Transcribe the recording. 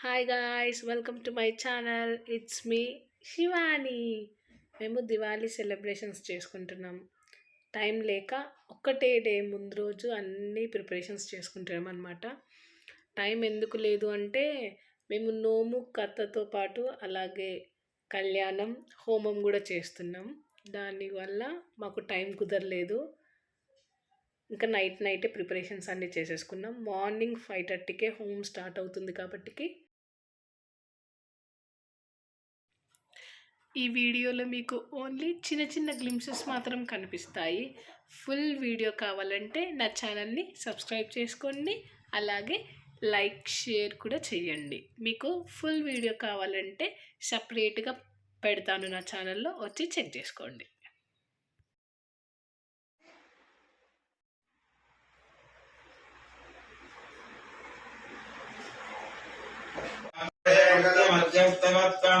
Hi guys welcome to my channel it's me Shivani మేము Diwali celebrations చేసుకుంటున్నాం. Time లేక ఒక్కటే డే ముందు రోజు అన్ని ప్రిపరేషన్స్ చేసుకుంటున్నాం అనమాట టైం ఎందుకు లేదు అంటే మేము నోము కథతో పాటు అలాగే కళ్యాణం హోమం కూడా చేస్తున్నాం. దానివల్ల మాకు టైం కుదరలేదు. ఇంకా నైట్ నైటే ప్రిపరేషన్స్ అన్నీ చేసేసుకున్నాం. మార్నింగ్ ఫైవ్ థర్టీకే హోమ్ స్టార్ట్ అవుతుంది కాబట్టికి ఈ వీడియోలో మీకు ఓన్లీ చిన్న చిన్న గ్లిమ్సెస్ మాత్రం కనిపిస్తాయి. ఫుల్ వీడియో కావాలంటే నా ఛానల్ని సబ్స్క్రైబ్ చేసుకోండి. అలాగే లైక్ షేర్ కూడా చేయండి. మీకు ఫుల్ వీడియో కావాలంటే సపరేట్గా పెడతాను నా ఛానల్లో వచ్చి చెక్ చేసుకోండి. మధ్యస్థవత్వం